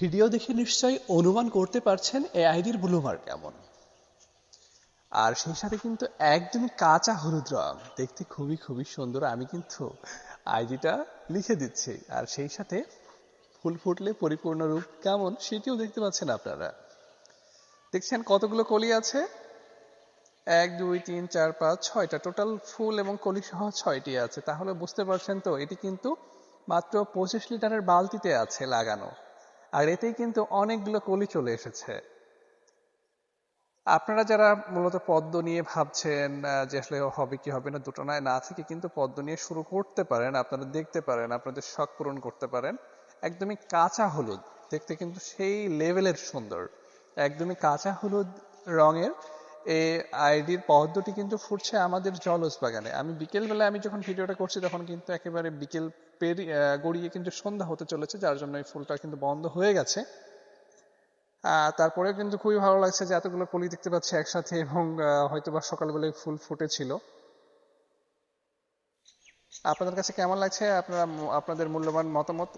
Video দেখে নিশ্চয়ই অনুমান করতে পারছেন এই আইডির ব্লুমার কেমন। আর সেই সাথে কিন্তু একদমই কাঁচা হলুদ রং। দেখতে খুবই খুবই সুন্দর। আমি কিন্তু আইডিটা লিখে দিচ্ছি। আর সেই সাথে ফুল ফুটলে পরিপূর্ণ রূপ কেমন সেটিও দেখতে পাচ্ছেন আপনারা। দেখছেন কতগুলো কলি আছে? এক, দুই, তিন, চার, পাঁচ, ছয়টা। টোটাল ফুল এবং কলি সহ ছয়টি আছে। তাহলে বুঝতে পারছেন তো, এটি কিন্তু মাত্র পঁচিশ লিটারের বালতিতে আছে লাগানো। আর এতেই কিন্তু অনেকগুলো কলি চলে এসেছে। আপনারা যারা মূলত পদ্ম নিয়ে ভাবছেন যে আসলে হবে কি হবে না, দুটো নয়, না থেকে কিন্তু পদ্ম নিয়ে শুরু করতে পারেন, আপনারা দেখতে পারেন, আপনাদের শখ পূরণ করতে পারেন। একদমই কাঁচা হলুদ, দেখতে কিন্তু সেই লেভেলের সুন্দর। একদমই কাঁচা হলুদ রঙের এই আইডির পদ্মটি কিন্তু ফুটছে আমাদের জলজ বাগানে আমি বিকেলবেলা আমি যখন ভিডিওটা করছি তখন কিন্তু একেবারে বিকেল পেরিয়ে গড়িয়ে কিন্তু সন্ধ্যা হতে চলেছে যার জন্য এই ফুলটা কিন্তু বন্ধ হয়ে গেছে। আহ, তারপরেও কিন্তু খুবই ভালো লাগছে যে এতগুলো কলি দেখতে পাচ্ছি একসাথে এবং হয়তোবা সকালবেলায় ফুল ফুটেছিল। আপনাদের কাছে কেমন লাগছে? আপনারা আপনাদের মূল্যবান মতামত?